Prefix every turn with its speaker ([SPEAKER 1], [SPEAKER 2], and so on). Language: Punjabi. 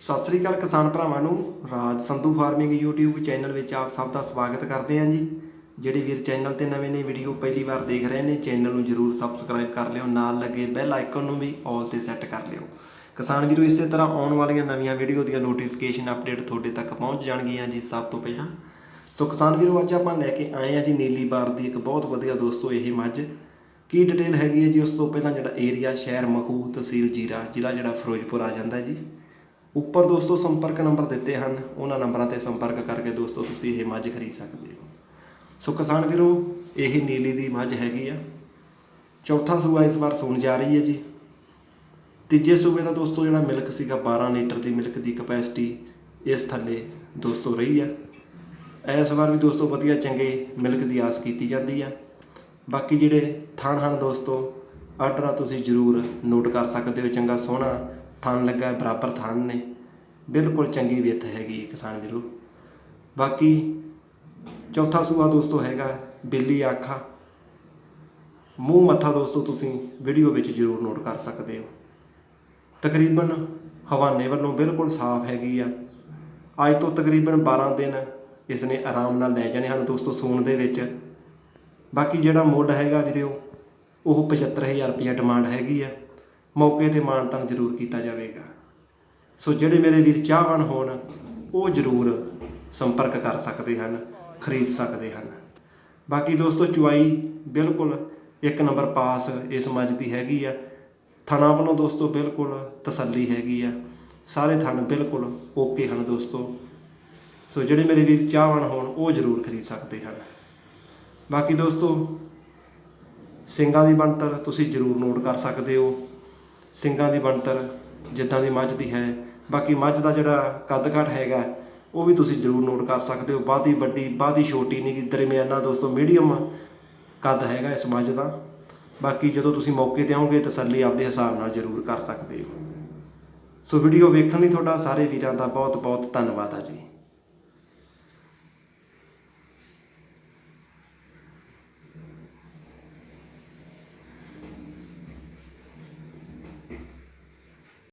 [SPEAKER 1] ਸਤਿ ਸ੍ਰੀ ਅਕਾਲ ਕਿਸਾਨ ਭਰਾਵਾਂ ਨੂੰ, Raj Sandhu farming YouTube channel ਵਿੱਚ ਆਪ ਸਭ ਦਾ ਸਵਾਗਤ ਕਰਦੇ ਹਾਂ ਜੀ। ਜਿਹੜੇ ਵੀਰ ਚੈਨਲ ਤੇ ਨਵੇਂ ਨੇ, ਵੀਡੀਓ ਪਹਿਲੀ ਵਾਰ ਦੇਖ ਰਹੇ ਨੇ, ਚੈਨਲ ਨੂੰ ਜਰੂਰ ਸਬਸਕ੍ਰਾਈਬ ਕਰ ਲਿਓ, ਨਾਲ ਲੱਗੇ ਬੈਲ ਆਈਕਨ ਨੂੰ ਵੀ ਆਲ ਤੇ ਸੈੱਟ ਕਰ ਲਿਓ। ਕਿਸਾਨ ਵੀਰੋ, ਇਸੇ ਤਰ੍ਹਾਂ ਆਉਣ ਵਾਲੀਆਂ ਨਵੀਆਂ ਵੀਡੀਓ ਦੀਆਂ ਨੋਟੀਫਿਕੇਸ਼ਨ ਅਪਡੇਟ ਤੁਹਾਡੇ ਤੱਕ ਪਹੁੰਚ ਜਾਣਗੀਆਂ ਜੀ ਸਭ ਤੋਂ ਪਹਿਲਾਂ। ਸੋ ਕਿਸਾਨ ਵੀਰੋ, ਅੱਜ ਆਪਾਂ ਲੈ ਕੇ ਆਏ ਆ ਜੀ ਨੀਲੀ ਬਾਰ ਦੀ ਇੱਕ ਬਹੁਤ ਵਧੀਆ ਦੋਸਤੋ, ਇਹ ਮੱਝ। ਕੀ ਡਿਟੇਲ ਹੈਗੀ ਹੈ ਜੀ, ਉਸ ਤੋਂ ਪਹਿਲਾਂ ਜਿਹੜਾ ਏਰੀਆ ਸ਼ਹਿਰ, ਮਖੂ, ਤਹਿਸੀਲ ਜੀਰਾ, ਜ਼ਿਲ੍ਹਾ ਜਿਹੜਾ ਫਿਰੋਜ਼ਪੁਰ ਆ ਜਾਂਦਾ ਜੀ। ਉੱਪਰ ਦੋਸਤੋ ਸੰਪਰਕ ਨੰਬਰ ਦਿੱਤੇ ਹਨ। ਉਹਨਾਂ ਨੰਬਰਾਂ ਤੇ ਸੰਪਰਕ ਕਰਕੇ ਦੋਸਤੋ ਤੁਸੀਂ ਇਹ ਮੱਝ ਖਰੀਦ ਸਕਦੇ ਹੋ। ਸੋ ਕਿਸਾਨ ਵੀਰੋ, ਇਹ ਨੀਲੀ ਦੀ ਮੱਝ ਹੈਗੀ ਆ। ਚੌਥਾ ਸੂਆ ਇਸ ਵਾਰ ਸੂਣ ਜਾ ਰਹੀ ਹੈ ਜੀ। ਤੀਜੇ ਸੂਬੇ ਦਾ ਦੋਸਤੋ ਜਿਹੜਾ ਮਿਲਕ ਸੀਗਾ 12 ਲੀਟਰ ਦੀ ਮਿਲਕ ਦੀ ਕਪੈਸਿਟੀ ਇਸ ਥੱਲੇ ਦੋਸਤੋ ਰਹੀ ਆ। ਇਸ ਵਾਰ ਵੀ ਦੋਸਤੋ ਵਧੀਆ ਚੰਗੇ ਮਿਲਕ ਦੀ ਆਸ ਕੀਤੀ ਜਾਂਦੀ ਆ। ਬਾਕੀ ਜਿਹੜੇ ਥਣ ਹਨ ਦੋਸਤੋ, ਆਰਡਰ ਆ ਤੁਸੀਂ ਜਰੂਰ ਨੋਟ ਕਰ ਸਕਦੇ ਹੋ ਚੰਗਾ ਸੋਹਣਾ ਥਣ ਲੱਗਾ ਬਰਾਬਰ ਥਣ ਨੇ। ਬਿਲਕੁਲ ਚੰਗੀ ਵਿੱਥ ਹੈਗੀ ਹੈ ਕਿਸਾਨ ਵੀਰੋ। ਬਾਕੀ ਚੌਥਾ ਸੂਆ ਦੋਸਤੋ ਹੈਗਾ ਬਿੱਲੀ ਆਖਾ। ਮੂੰਹ ਮੱਥਾ ਦੋਸਤੋ ਤੁਸੀਂ ਵੀਡੀਓ ਵਿੱਚ ਜਰੂਰ ਨੋਟ ਕਰ ਸਕਦੇ ਹੋ। ਤਕਰੀਬਨ ਹਵਾਨੇ ਵੱਲੋਂ ਬਿਲਕੁਲ ਸਾਫ਼ ਹੈਗੀ ਆ। ਅੱਜ ਤੋਂ ਤਕਰੀਬਨ 12 ਦਿਨ ਇਸ ਨੇ ਆਰਾਮ ਨਾਲ ਲੈ ਜਾਣੇ ਹਨ ਦੋਸਤੋ ਸੂਣ ਦੇ ਵਿੱਚ। ਬਾਕੀ ਜਿਹੜਾ ਮੁੱਲ ਹੈਗਾ ਵੀਰੋ, ਉਹ 75000 ਰੁਪਇਆ ਡਿਮਾਂਡ ਹੈਗੀ ਆ। ਮੌਕੇ ਤੇ ਮਾਣ ਮਾਨਤਾਨ ਜ਼ਰੂਰ ਕੀਤਾ ਜਾਵੇਗਾ। ਸੋ ਜਿਹੜੇ ਮੇਰੇ ਵੀਰ ਚਾਹਵਾਨ ਹੋਣ, ਉਹ ਜ਼ਰੂਰ ਸੰਪਰਕ ਕਰ ਸਕਦੇ ਹਨ, ਖਰੀਦ ਸਕਦੇ ਹਨ। ਬਾਕੀ ਦੋਸਤੋ, ਚੁਆਈ ਬਿਲਕੁਲ ਇੱਕ ਨੰਬਰ ਪਾਸ ਇਸ ਮੱਝ ਦੀ ਹੈਗੀ ਆ। ਥਣਾ ਵੱਲੋਂ ਦੋਸਤੋ ਬਿਲਕੁਲ ਤਸੱਲੀ ਹੈਗੀ ਆ। ਸਾਰੇ ਥਣ ਬਿਲਕੁਲ ਓਕੇ ਹਨ ਦੋਸਤੋ। ਸੋ ਜਿਹੜੇ ਮੇਰੇ ਵੀਰ ਚਾਹਵਾਨ ਹੋਣ, ਉਹ ਜ਼ਰੂਰ ਖਰੀਦ ਸਕਦੇ ਹਨ। ਬਾਕੀ ਦੋਸਤੋ, ਸਿੰਘਾਂ ਦੀ ਬਣਤਰ ਤੁਸੀਂ ਜ਼ਰੂਰ ਨੋਟ ਕਰ ਸਕਦੇ ਹੋ। ਸਿੰਘਾਂ ਦੀ ਬਣਤਰ ਜਿੱਦਾਂ ਦੀ ਮੱਝ ਦੀ ਹੈ। ਬਾਕੀ ਮੱਝ ਦਾ ਜਿਹੜਾ ਕੱਦ ਕਾਠ ਹੈਗਾ, ਉਹ ਵੀ ਤੁਸੀਂ ਜ਼ਰੂਰ ਨੋਟ ਕਰ ਸਕਦੇ ਹੋ। ਬਾਦੀ ਵੱਡੀ ਬਾਦੀ ਛੋਟੀ ਨਹੀਂ ਗੀ। ਦਰਮਿਆਨਾ ਦੋਸਤੋ ਮੀਡੀਅਮ ਕੱਦ ਹੈਗਾ ਇਸ ਮੱਝ ਦਾ। ਬਾਕੀ ਜਦੋਂ ਤੁਸੀਂ ਮੌਕੇ ਤੇ ਆਓਗੇ, ਤਸੱਲੀ ਆਪਦੇ ਹਿਸਾਬ ਨਾਲ ਜ਼ਰੂਰ ਕਰ ਸਕਦੇ ਹੋ। ਸੋ ਵੀਡੀਓ ਵੇਖਣ ਲਈ ਤੁਹਾਡਾ ਸਾਰੇ ਵੀਰਾਂ ਦਾ ਬਹੁਤ ਬਹੁਤ ਧੰਨਵਾਦ ਆ ਜੀ।